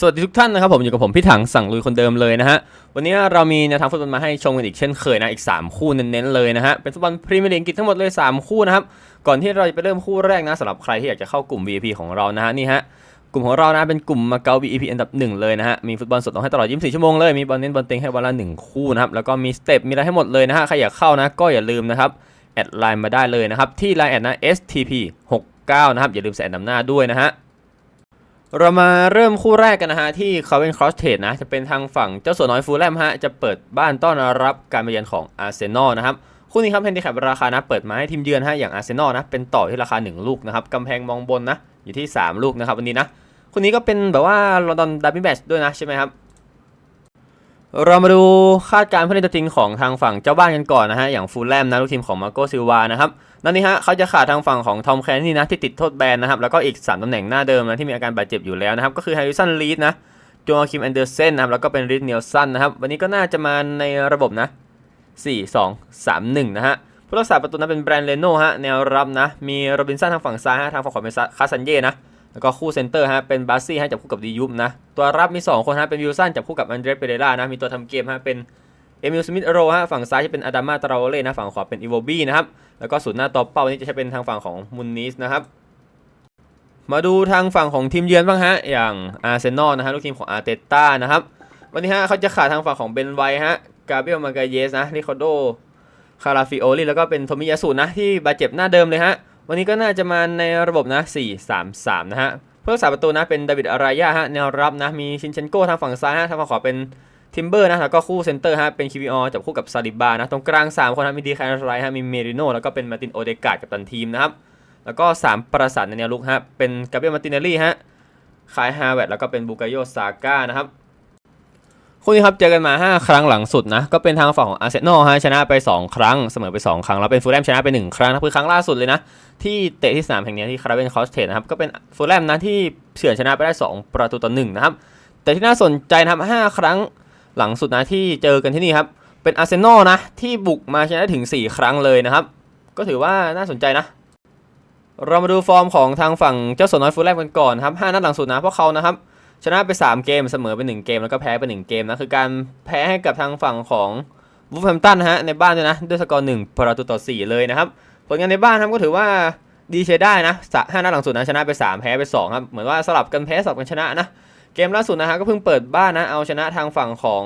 สวัสดีทุกท่านนะครับผมอยู่กับผมพี่ถังสั่งลุยคนเดิมเลยนะฮะวันนี้เรามีแนวทางฟุตบอลมาให้ชมกันอีกเช่นเคยนะอีก 3 คู่เน้นๆเลยนะฮะเป็นฟุตบอลพรีเมียร์ลีกอังกฤษทั้งหมดเลย 3 คู่นะครับก่อนที่เราจะไปเริ่มคู่แรกนะสำหรับใครที่อยากจะเข้ากลุ่ม VIP ของเรานะฮะนี่ฮะกลุ่มของเรานะเป็นกลุ่มมาเก๊า VIP อันดับหนึ่งเลยนะฮะมีฟุตบอลสดลงให้ตลอด 24 ชั่วโมงเลยมีบอลเน้นบอลเต็งให้วันละหนึ่งคู่นะครับแล้วก็มีสเต็ปมีอะไรให้หมดเลยนะฮะใครอยากเข้านะก็อย่าลืมนะครับแอดไลน์มาได้เลยนะครับที่ไลน์แอดนะ STP 69นะครับอย่าลืมใส่นำหน้าด้วยนะฮะ เรามาเริ่มคู่แรกกันนะฮะที่คาเวนครอสเทดนะ จะเป็นทางฝั่งเจ้าสัวน้อยฟูลแลมฮะ จะเปิดบ้านต้อนรับการมาเยือนของอาร์เซนอลนะครับ คู่นี้ครับแฮนดิแคปราคานะ เปิดมาให้ทีมเยือนฮะอย่างอาร์เซนอลนะ เป็นต่อที่ราคา 1 ลูกนะครับกำแพงมองบนนะ อยู่ที่ 3 ลูกนะครับวันนี้นะ คู่นี้ก็เป็นแบบว่าลอนดอนดับบิแมชด้วยนะใช่ไหมครับ เรามาดูคาดการณ์ผู้เล่นตัวจริงของทางฝั่งเจ้าบ้านกันก่อนนะฮะ อย่างฟูลแลมนะลูกทีมของมาโกซิลวานะครับนั่นนี่ฮะเขาจะขาดทางฝั่งของทอมแคนนี่นะที่ติดโทษแบนนะครับ แล้วก็อีก 3ตำแหน่งหน้าเดิมนะที่มีอาการบาดเจ็บอยู่แล้วนะครับ ก็คือแฮร์ริสันลีดนะโจอาคิมแอนเดอร์เซนนะครับ แล้วก็เป็นริดเนียลสันนะครับ วันนี้ก็น่าจะมาในระบบนะ 4 2 3 1 นะฮะผู้รักษาประตูนั้นเป็นแบรนด์เลโน่ฮะแนวรับนะมีโรบินสันทางฝั่งซ้ายฮะทางฝั่งขวาเป็นคาซันเย่นะ แล้วก็คู่เซนเตอร์ฮะเป็นบาซี่ฮะจับคู่กับดียุบนะตัวรับมี 2 คนฮะเป็นวิลสันจับคู่กับอันเดรสเปเรล่านะมีตัวทำเกมฮะเป็นเอมิลสมิธโรฮะฝั่งซ้ายจะเป็นอาดามาตราโอเล่นะฝั่งขวาเป็นอีโวบี้นะครับแล้วก็ศูนย์หน้าตัวเป้านี่จะใช้เป็นทางฝั่งของมุนนิสนะครับมาดูทางฝั่งของทีมเยือนบ้างฮะอย่างอาร์เซนอลนะฮะลูกทีมของอาร์เตต้านะครับวันนี้ฮะเขาจะขาดทางฝั่งของเบนไวฮะกาเบรียลมากาเยสนะริคาโดคาราฟิโอลีแล้วก็เป็นโทมิยาสุนะที่บาดเจ็บหน้าเดิมเลยฮะ วันนี้ก็น่าจะมาในระบบนะ 4-3-3 นะฮะผู้รักษาประตูนะเป็นดาวิดอารายาฮะแนวรับนะมีชินเชนโก้ทางฝั่งซ้ายฮะทางฝั่งขวาเป็นทิมเบอร์นะแล้วก็คู่เซนเตอร์ฮะเป็น QPR จับคู่กับซาดิบานะตรงกลาง 3 คนนะมีดีแคนไรฮะมีเมริโนแล้วก็เป็นมาตินโอเดกาดกับตันทีมนะครับแล้วก็ 3 ประสานในแนวลุกฮะเป็นกาเบรียลมาตินเนลลี่ฮะคายฮาเวตแล้วก็เป็นบูกาโยซาก้านะครับ คู่นี้ครับเจอกันมา 5 ครั้งหลังสุดนะ ก็เป็นทางฝั่งของอาร์เซนอลฮะชนะไป 2 ครั้ง เสมอไป 2 ครั้ง แล้วเป็นฟูลแลมชนะไป 1 ครั้งนะคือครั้งล่าสุดเลยนะ ที่เตะที่สนามแห่งนี้ที่คาราเบนคอสเทนนะครับ ก็เป็นฟูลแลมนะที่เฉือนชนะไปได้ 2 ประตูต่อ1นะครับ แต่ที่น่าสนใจนะครับ5ครั้งหลังสุดนะที่เจอกันที่นี่ครับ เป็นอาร์เซนอลนะที่บุกมาชนะถึง 4 ครั้งเลยนะครับ ก็ถือว่าน่าสนใจนะ เรามาดูฟอร์มของทางฝั่งเจ้าสนน้อยฟูลแลมกันก่อนครับ5นัดหลังสุดนะพวกเขานะครับ ชนะไป 3 เกมเสมอไป 1 เกมแล้วก็แพ้ไป 1 เกมนะคือการแพ้ให้กับทางฝั่งของวูฟแฮมตันนะฮะในบ้านด้วยนะด้วยสกอร์1ประตูต่อ 4 เลยนะครับผลงานในบ้านครับก็ถือว่าดีใช้ได้นะสห้านัดหลังสุดนะชนะไป 3 แพ้ไป2ครับเหมือนว่าสลับกันแพ้สลับกันชนะนะเกมล่าสุดนะฮะก็เพิ่งเปิดบ้านนะเอาชนะทางฝั่งของ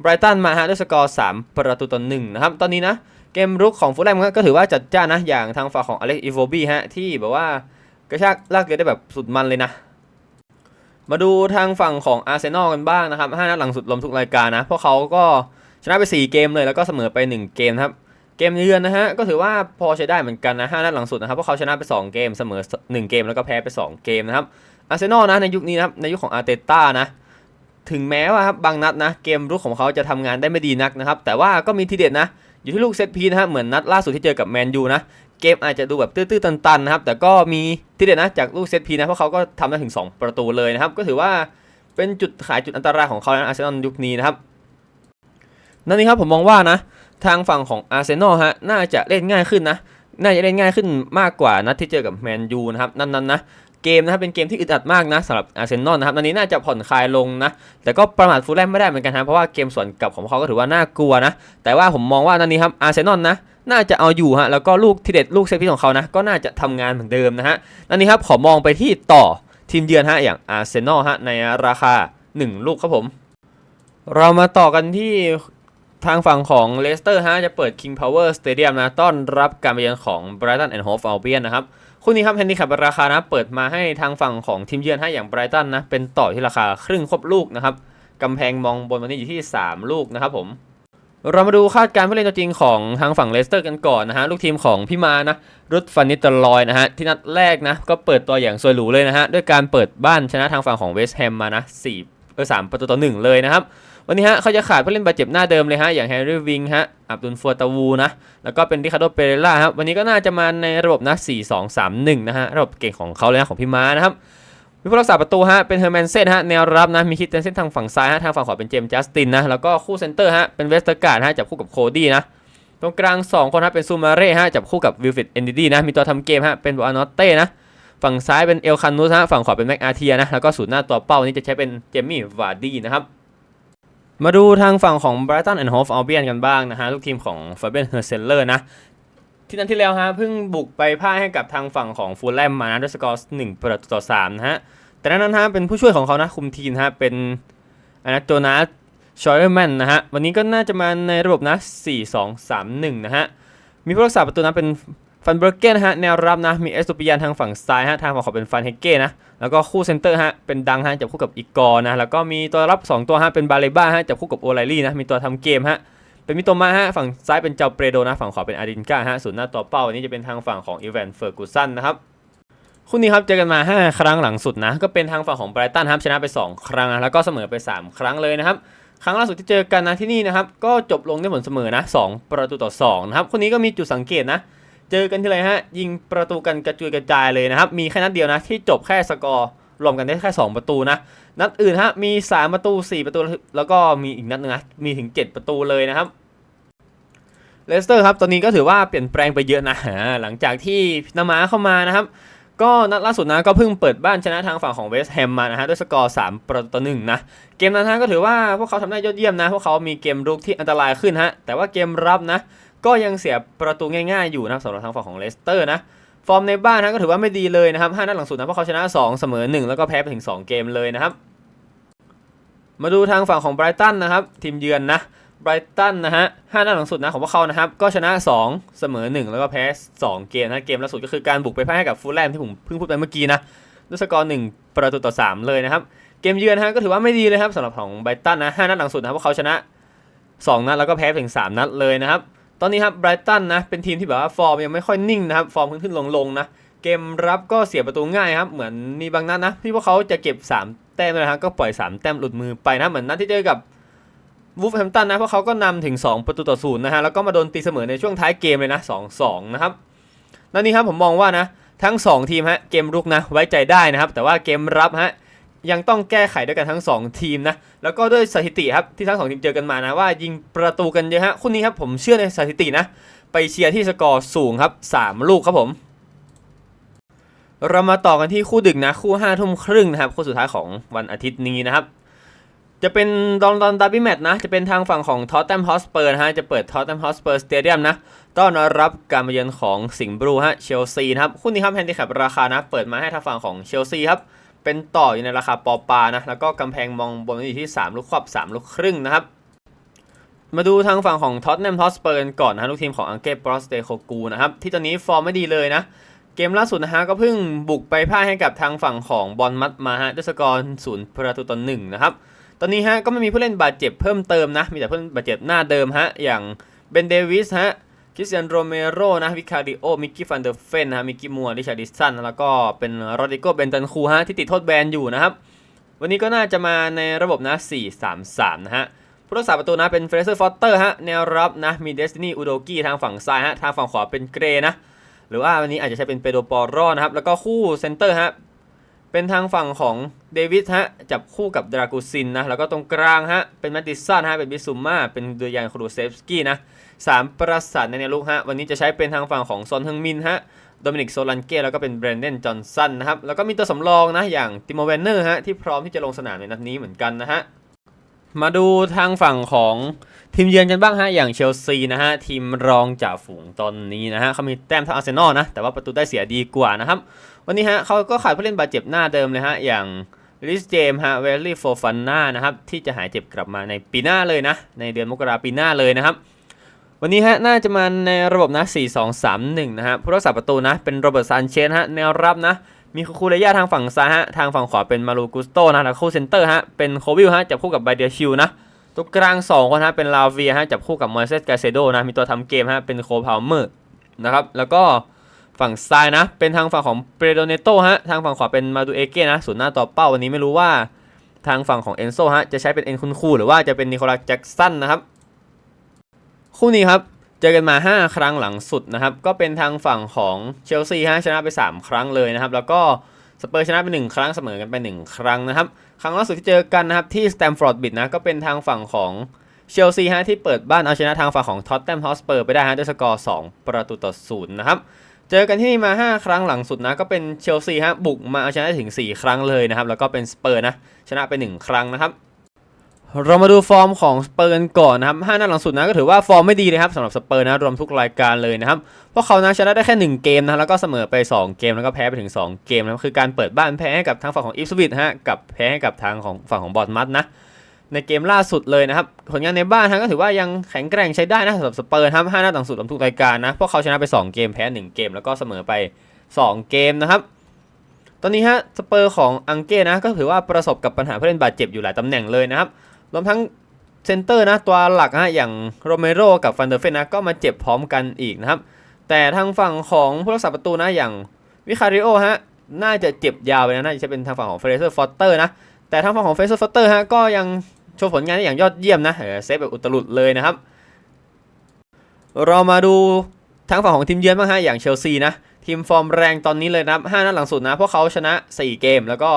ไบรตันมาฮะด้วยสกอร์ 3 ประตูต่อหนึ่งนะครับตอนนี้นะเกมรุกของฟูลแลมก็ถือว่าจัดจ้านนะอย่างทางฝั่งของอเล็กอีโวบี้ฮะที่แบบว่ากระชากลากเรือได้แบบสุดมันเลยนะ มาดูทางฝั่งของอาร์เซนอลกันบ้างนะครับ 5 นัดหลังสุดลมทุกรายการนะ พวกเขาก็ชนะไป 4 เกมเลยแล้วก็เสมอไป 1 เกมครับ เกมเยือนนะฮะ ก็ถือว่าพอใช้ได้เหมือนกันนะ 5 นัดหลังสุดนะครับ พวกเขาชนะไป 2 เกม เสมอ 1 เกมแล้วก็แพ้ไป 2 เกมนะครับ อาร์เซนอลนะในยุคนี้นะครับ ในยุคของอาร์เตต้านะ ถึงแม้ว่าครับบางนัดนะ เกมรุกของเขาจะทำงานได้ไม่ดีนักนะครับ แต่ว่าก็มีทีเด็ดนะ อยู่ที่ลูกเซตพีนะครับเหมือนนัดล่าสุดที่เจอกับแมนยูนะ เกมอาจจะดูแบบตื้อๆตันๆนะครับ แต่ก็มีที่เด็ดนะจากลูกเซตพีนะ เพราะเขาก็ทำได้ถึง 2 ประตูเลยนะครับ ก็ถือว่าเป็นจุดขายจุดอันตรายของเขานะอาร์เซนอลยุคนี้นะครับ นั่นนี่ครับผมมองว่านะ ทางฝั่งของอาร์เซนอลฮะน่าจะเล่นง่ายขึ้นนะ น่าจะเล่นง่ายขึ้นมากกว่านัดที่เจอกับแมนยูนะครับนั่นๆนะเกมนะครับเป็นเกมที่อึดอัดมากนะสำหรับอาร์เซนอลนะครับตอนนี้น่าจะผ่อนคลายลงนะ แต่ก็ประมาทฟูลแลมไม่ได้เหมือนกันนะเพราะว่าเกมส่วนกลับของเขาก็ถือว่าน่ากลัวนะ แต่ว่าผมมองว่าตอนนี้ครับอาร์เซนอลนะ น่าจะเอาอยู่ฮะแล้วก็ลูกทีเด็ดลูกเซตพิของเขานะก็น่าจะทำงานเหมือนเดิมนะฮะตอนนี้ครับขอมองไปที่ต่อทีมเยือนฮะอย่างอาร์เซนอลฮะในราคา 1 ลูกครับผม เรามาต่อกันที่ทางฝั่งของเลสเตอร์ฮะจะเปิด King Power Stadium นะต้อนรับการเยือนของ Brighton and Hove Albion นะครับคู่นี้ครับแฮนดิแคปราคานะเปิดมาให้ทางฝั่งของทีมเยือนให้อย่างไบรตันนะเป็นต่อที่ราคาครึ่งครบลูกนะครับกำแพงมองบนวันนี้อยู่ที่ 3 ลูกนะครับผม เรามาดูคาดการณ์ผู้เล่นตัวจริงของทางฝั่งเลสเตอร์กันก่อนนะฮะ ลูกทีมของพี่มานะ รุดฟันนิตลอยนะฮะ ที่นัดแรกนะ ก็เปิดตัวอย่างสวยหรูเลยนะฮะ ด้วยการเปิดบ้านชนะทางฝั่งของเวสต์แฮมมานะ4เออ3ประตูต่อหนึ่งเลยนะครับ วันนี้ฮะเขาจะขาดผู้เล่นบาดเจ็บหน้าเดิมเลยฮะ อย่างแฮร์รี่วิงฮะ อับดุลฟัวตาวูนะ แล้วก็เป็นริคาร์โดเปเรล่าครับวันนี้ก็น่าจะมาในระบบนะ4 2 3 1นะฮะระบบเก่งของเขาเลยนะของพี่ม้านะครับ มีผู้รักษาประตูฮะเป็นเฮอร์แมนเซนฮะแนวรับนะมีคิดเตนเซนทางฝั่งซ้ายฮะทางฝั่งขวาเป็นเจมส์จัสตินนะแล้วก็คู่เซนเตอร์ฮะเป็นเวสเตอร์การ์ดฮะจับคู่กับโคดี้นะตรงกลาง 2 คนฮะเป็นซูมาเร่ฮะจับคู่กับวิลฟิดเอนดิดี้นะมีตัวทำเกมฮะเป็นบอานอตเต้นะฝั่งซ้ายเป็นเอลคันนุสฮะฝั่งขวาเป็นแม็กอาเทียนะแล้วก็ศูนย์หน้าตัวเป้านี่จะใช้เป็นเจมี่วาร์ดี้นะครับมาดูทางฝั่งของ Brighton and Hove Albion กันบ้างนะฮะลูกทีมของ Fabian h e r s e l e r นะ ที่นั้นที่แล้วฮะเพิ่งบุกไปพ่ายให้กับทางฝั่งของฟูลแลมมานะด้วยสกอร์หนึ่งประตูต่อสามนะฮะแต่นั้นฮะเป็นผู้ช่วยของเขานะคุมทีมฮะเป็นอันาโจนาสชอยเออร์แมนนะฮะวันนี้ก็น่าจะมาในระบบนะ4 2 3 1นะฮะมีผู้รักษาประตูนะเป็นฟันเบอร์เกนฮะแนวรับนะมีเอสตูปิยานทางฝั่งซ้ายฮะทางฝั่งขวาเป็นฟันเฮเก้นะแล้วก็คู่เซนเตอร์ฮะเป็นดังฮะจับคู่กับอีกอร์นะแล้วก็มีตัวรับ 2 ตัวฮะเป็นบาเลบ้าฮะจับคู่กับโอไลลี่นะมีตัวทำเกมฮะ เป็นมิโตมาฮะฝั่งซ้ายเป็นเจ้าเปรโดนะ ฝั่งขวาเป็นอารินกาฮะส่วนหน้าตัวเป้าอันนี้จะเป็นทางฝั่งของอีแวนเฟอร์กูสันนะครับคู่นี้ครับเจอกันมา 5 ครั้งหลังสุดนะ ก็เป็นทางฝั่งของไบรตันครับชนะไป 2 ครั้งนะแล้วก็เสมอไป 3 ครั้งเลยนะครับ ครั้งล่าสุดที่เจอกันนะที่นี่นะครับ ก็จบลงด้วยผลเสมอนะ 2 ประตูต่อ2นะครับคู่นี้ก็มีจุดสังเกตนะ เจอกันที่ไรฮะยิงประตูกันกระจุยกระจายเลยนะครับมีแค่นัดเดียวนะที่จบแค่สกอร์ รวมกันได้แค่ 2 ประตูนะ นัดอื่นฮะมี 3 ประตู 4 ประตู แล้วก็มีอีกนัดหนึงนะมีถึง 7 ประตูเลยนะครับเลสเตอร์ครับตอนนี้ก็ถือว่าเปลี่ยนแปลงไปเยอะนะหลังจากที่นามาเข้ามานะครับ ก็นัดล่าสุดนะก็เพิ่งเปิดบ้านชนะทางฝั่งของเวสต์แฮมมานะฮะด้วยสกอร์ 3 ประตูต่อหนึ่งนะ เกมนั้นฮะก็ถือว่าพวกเขาทำได้ยอดเยี่ยมนะ พวกเขามีเกมรุกที่อันตรายขึ้นฮะแต่ว่าเกมรับนะ ก็ยังเสียประตูง่ายๆอยู่นะสำหรับทางฝั่งของเลสเตอร์นะ ฟอร์มในบ้านนะก็ถือว่าไม่ดีเลยนะครับ5นัดหลังสุดนะเพวกเขาชนะ 2 เสมอ 1 แล้วก็แพ้ไปถึง 2 เกมเลยนะครับ มาดูทางฝั่งของไบรตันนะครับ ทีมเยือนนะไบรตันนะฮะห้านัดหลังสุดนะของพวกเขานะครับ ก็ชนะ 2 เสมอ 1 แล้วก็แพ้ 2 เกมนะเกมล่าสุดก็คือการบุกไปแพ้ให้กับฟูลแลมที่ผมเพิ่งพูดไปเมื่อกี้นะด้วยสกอร์1ประตูต่อ 3 เลยนะครับ เกมเยือนฮะก็ถือว่าไม่ดีเลยครับสำหรับของไบรตันนะห้านัดหลังสุดนะครับพวกเขาชนะ 2 นัดแล้วก็แพ้ถึง 3 นัดเลยนะครับ อนนี้ครับไบรตันนะเป็นทีมที่แบบว่าฟอร์มยังไม่ค่อยนิ่งนะครับฟอร์มขึ้นขึ้นลงลงๆนะเกมรับก็เสียประตูง่ายครับเหมือนมีบางนัดนะที่พวกเขาจะเก็บ 3 แต้มเลยนะครับก็ปล่อย 3 แต้มหลุดมือไปนะเหมือนนัดที่เจอกับวูฟแฮมตันนะพราะเขาก็นำถึง 2 ประตูต่อศูนย์นะฮะแล้วก็มาโดนตีเสมอในช่วงท้ายเกมเลยนะ2-2นะครับนั่นนี่ครับผมมองว่านะทั้ง 2 ทีมฮะเกมรุกนะไว้ใจได้นะครับแต่ว่าเกมรับฮะ ยังต้องแก้ไขด้วยกันทั้ง 2 ทีมนะ แล้วก็ด้วยสถิติครับที่ทั้ง 2 ทีมเจอกันมานะว่ายิงประตูกันเยอะฮะคู่นี้ครับผมเชื่อในสถิตินะ ไปเชียร์ที่สกอร์สูงครับ 3 ลูกครับผม เรามาต่อกันที่คู่ดึกนะ คู่5้าทุ่มครึ่งนะครับ คู่สุดท้ายของวันอาทิตย์นี้นะครับ จะเป็นดอนดอนดาร์บี้แมตช์นะ จะเป็นทางฝั่งของทอตแตมฮอสเปอร์นะฮะจะเปิดทอตแตมฮอสเปอร์สเตเดียมนะต้อนรับการมาเยือนของสิงห์บลูฮะเชลซีนะครับคู่นี้ครับแฮนดิแคปราคานะเปิดมาให้ทางฝั่งของเชลซีครับ เป็นต่ออยู่ในราคาปอปานะแล้วก็กำแพงมองบนอยู่ที่ 3 ลูกครอบ3ลูกครึ่งนะครับมาดูทางฝั่งของท็อตแนมฮอตสเปอร์กันก่อนนะลูกทีมของอังเกตปรอสเตโคกูนะครับที่ตอนนี้ฟอร์มไม่ดีเลยนะ เกมล่าสุดนะฮะก็เพิ่งบุกไปพ่ายให้กับทางฝั่งของบอลมัดมาฮะด้วยสกอร์ศูนย์ประตูต่อหนึ่งนะครับตอนนี้ฮะก็ไม่มีผู้เล่นบาดเจ็บเพิ่มเติมนะ มีแต่ผู้เล่นบาดเจ็บหน้าเดิมฮะอย่างเบนเดวิสฮะ คริสเตียนโรเมโรนะวิคาริโอ มิกกี้ฟันเดอร์เฟนนะมิกกี้มัวริชาร์ดิสันแล้วก็เป็นโรดิโกเบนตันคูฮะที่ติดโทษแบนอยู่นะครับ วันนี้ก็น่าจะมาในระบบนะ 4-3-3 นะฮะผู้รักษาประตูนะเป็นเฟรเซอร์ฟอสเตอร์ฮะแนวรับนะมีเดสตินีอูโดกี้ทางฝั่งซ้ายฮะทางฝั่งขวาเป็นเกรนะ หรือว่าวันนี้อาจจะใช้เป็นเปโดปอรอนะครับ แล้วก็คู่เซนเตอร์ฮะเป็นทางฝั่งของเดวิดฮะจับคู่กับดรากูซินนะแล้วก็ตรงกลางฮะเป็นแมตติสันฮะเป็นบิซุมมาเป็นเดยานครูเซฟสกี้นะ สามประสานในแนวลุกฮะวันนี้จะใช้เป็นทางฝั่งของซอนฮึงมินฮะโดมินิกโซลันเก้แล้วก็เป็นเบรนเดนจอห์นสันนะครับแล้วก็มีตัวสำรองนะอย่างติโมเวนเนอร์ฮะที่พร้อมที่จะลงสนามในนัดนี้เหมือนกันนะฮะมาดูทางฝั่งของทีมเยือนกันบ้างฮะอย่างเชลซีนะฮะทีมรองจ่าฝูงตอนนี้นะฮะเขามีแต้มเท่าอาร์เซนอลนะแต่ว่าประตูได้เสียดีกว่านะครับวันนี้ฮะเขาก็ขาดผู้เล่นบาดเจ็บหน้าเดิมเลยฮะอย่างลิสเจมฮะเวลลี่โฟฟันนานะครับที่จะหายเจ็บกลับมาในปีหน้าเลยนะในเดือนมกราปีหน้าเลยนะครับ วันนี้ฮะน่าจะมาในระบบนะ 4-2-3-1 นะฮะผู้รักษาประตูนะ เป็นโรเบิร์ตซานเชสฮะแนวรับนะ มีคูเลย่าทางฝั่งซ้ายฮะทางฝั่งขวาเป็นมารูกุสโตนะแล้วคู่เซนเตอร์ฮะเป็นโควิลฮะจับคู่กับไบเดียชิลนะตัวกลาง 2 คนฮะเป็นลาเวียฮะจับคู่กับมอยเซสกาเซโดนะมีตัวทำเกมฮะเป็นโคพาวเมอร์นะครับแล้วก็ฝั่งซ้ายนะ เป็นทางฝั่งของเปโดเนโตฮะทางฝั่งขวาเป็นมาดูเอเก้นะส่วนหน้าต่อเป้าวันนี้ไม่รู้ว่าทางฝั่งของเอนโซฮะจะใช้เป็นเอ็นคุณคูหรือว่าจะเป็นนิโคลัสแจ็กสันนะครับ คู่นี้ครับเจอกันมา 5 ครั้งหลังสุดนะครับ ก็เป็นทางฝั่งของเชลซีฮะชนะไป 3 ครั้งเลยนะครับ แล้วก็สเปอร์ชนะไป 1 ครั้งเสมอกันไป 1 ครั้งนะครับ ครั้งล่าสุดที่เจอกันนะครับที่สแตมฟอร์ดบิดนะก็เป็นทางฝั่งของเชลซีฮะที่เปิดบ้านเอาชนะทางฝั่งของท็อตแตมฮอสเปอร์ไปได้ฮะด้วยสกอร์ 2 ประตูต่อศูนย์นะครับเจอกันที่นี่มา 5 ครั้งหลังสุดนะก็เป็นเชลซีฮะบุกมาเอาชนะถึง 4 ครั้งเลยนะครับแล้วก็เป็นสเปอร์นะชนะไป 1 ครั้งนะครับ เรามาดูฟอร์มของสเปอร์กันก่อนนะครับ5นัดหลังสุดนะก็ถือว่าฟอร์มไม่ดีเลยครับสำหรับสเปอร์นะรวมทุกรายการเลยนะครับเพราะเขานะชนะได้แค่ 1 เกมนะแล้วก็เสมอไป 2 เกมแล้วก็แพ้ไปถึง 2 เกมนะค,คือการเปิดบ้านแพ้ให้กับทางฝั่งของอิฟสวิตฮะกับแพ้ให้กับทางของฝั่งของบอร์ดมัดนะในเกมล่าสุดเลยนะครับผลงานในบ้านฮะก็ถือว่ายังแข็งแกร่งใช้ได้นะสำหรับสเปอร์ครับ5นัดหลังสุดรวมทุกรายการนะเพราะเขาชนะไป 2 เกมแพ้ 1 เกม แล้วก็เสมอไป 2 เกมนะครับตอนนี้ฮะสเปอร์ของอังเก้นะก็ถือว่าประสบกับปัญหาผู้เล่นบาดเจ็บอยู่หลายตำแหน่งเลยนะครับ รวมทั้งเซนเตอร์นะตัวหลักฮะอย่างโรเมโรกับฟันเดอร์เฟนนะก็มาเจ็บพร้อมกันอีกนะครับ แต่ทางฝั่งของผู้รักษาประตูนะอย่างวิคาริโอฮะน่าจะเจ็บยาวไปนะน่าจะเป็นทางฝั่งของเฟรเซอร์ฟอสเตอร์นะแต่ทางฝั่งของเฟรเซอร์ฟอสเตอร์ฮะก็ยังโชว์ผลงานได้อย่างยอดเยี่ยมนะเซฟแบบอุตลุดเลยนะครับ เรามาดูทางฝั่งของทีมเยือนบ้างฮะอย่างเชลซีนะทีมฟอร์มแรงตอนนี้เลยนะครับ5นัดหลังสุดนะเพราะเขาชนะ 4 เกม แล้วก็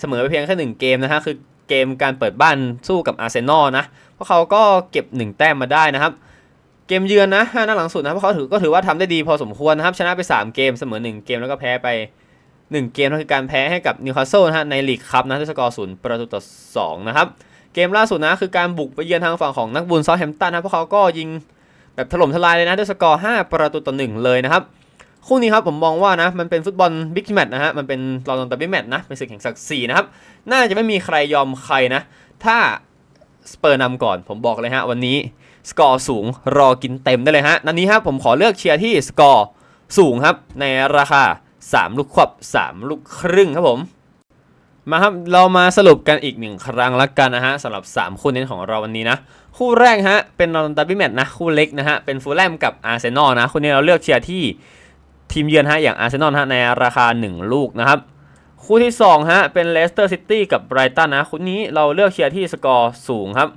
เสมอไปเพียงแค่1เกมนะฮะคือ เกมการเปิดบ้านสู้กับอาร์เซนอลนะเพราะเขาก็เก็บ 1 แต้มมาได้นะครับ เกมเยือนนะ5นัดหลังสุดนะเพราะเขาถือก็ถือว่าทำได้ดีพอสมควรนะครับ ชนะไป 3 เกมเสมอ 1 เกมแล้วก็แพ้ไป 1 เกมนั่นคือการแพ้ให้กับนิวคาสเซิลนะฮะในลีกคัพนะด้วยสกอร์ศูนย์ประตูต่อ2นะครับเกมล่าสุดนะคือการบุกไปเยือนทางฝั่งของนักบุญซาแฮมตันนะเพราะเขาก็ยิงแบบถล่มทลายเลยนะด้วยสกอร์5ประตูต่อ1เลยนะครับ คู่นี้ครับผมมองว่านะมันเป็นฟุตบอลบิ๊กแมตช์นะฮะมันเป็นลอนดอนเดอร์บี้แมตช์นะเป็นศึกแห่งศักดิ์ศรีนะครับน่าจะไม่มีใครยอมใครนะ ถ้าสเปอร์นำก่อนผมบอกเลยฮะวันนี้สกอร์สูงรอกินเต็มได้เลยฮะนันนี้ครับผมขอเลือกเชียร์ที่สกอร์สูงครับในราคา 3 ลูกควบ3 ลูกครึ่งครับผมมาครับเรามาสรุปกันอีกหนึ่งครั้งละกันนะฮะสำหรับ 3 คู่เน้นของเราวันนี้นะ คู่แรกฮะเป็นลอนดอนดับบี้แมตช์นะ คู่เล็กนะฮะเป็นฟูลแลมกับอาร์เซนอลนะ คู่นี้เราเลือกเชียร์ที่ ทีมเยือนฮะอย่างอาร์เซนอลฮะในราคา 1 ลูกนะครับคู่ที่2ฮะเป็นเลสเตอร์ซิตี้กับไบรตันนะคู่นี้เราเลือกเชียร์ที่สกอร์สูงครับ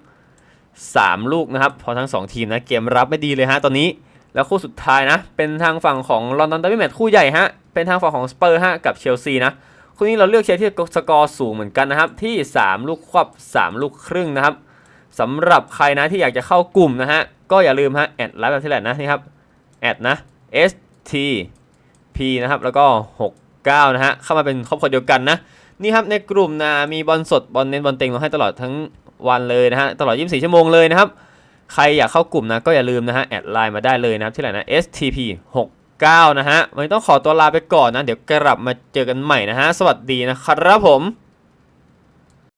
3 ลูกนะครับพอทั้ง 2 ทีมนะเกมรับไม่ดีเลยฮะตอนนี้ แล้วคู่สุดท้ายนะ เป็นทางฝั่งของลอนดอนดับบี้แมตช์คู่ใหญ่ฮะเป็นทางฝั่งของสเปอร์ฮะกับเชลซีนะคู่นี้เราเลือกเชียร์ที่สกอร์สูงเหมือนกันนะครับที่ 3 ลูกควบ3 ลูกครึ่งนะครับสำหรับใครนะที่อยากจะเข้ากลุ่มนะฮะก็อย่าลืมฮะแอดไลฟ์แบบที่แหละนะนี่ครับแอดนะ S T P นะครับแล้วก็ 69 นะฮะเข้ามาเป็นครอบครัวเดียวกันนะนี่ครับในกลุ่มนะมีบอลสดบอลเน้นบอลเต็งเราให้ตลอดทั้งวันเลยนะฮะตลอด 24 ชั่วโมงเลยนะครับใครอยากเข้ากลุ่มนะก็อย่าลืมนะฮะแอดไลน์มาได้เลยนะครับที่ไหนนะ STP 69 นะฮะวันนี้ต้องขอตัวลาไปก่อนนะ เดี๋ยวกลับมาเจอกันใหม่นะฮะ สวัสดีนะครับผม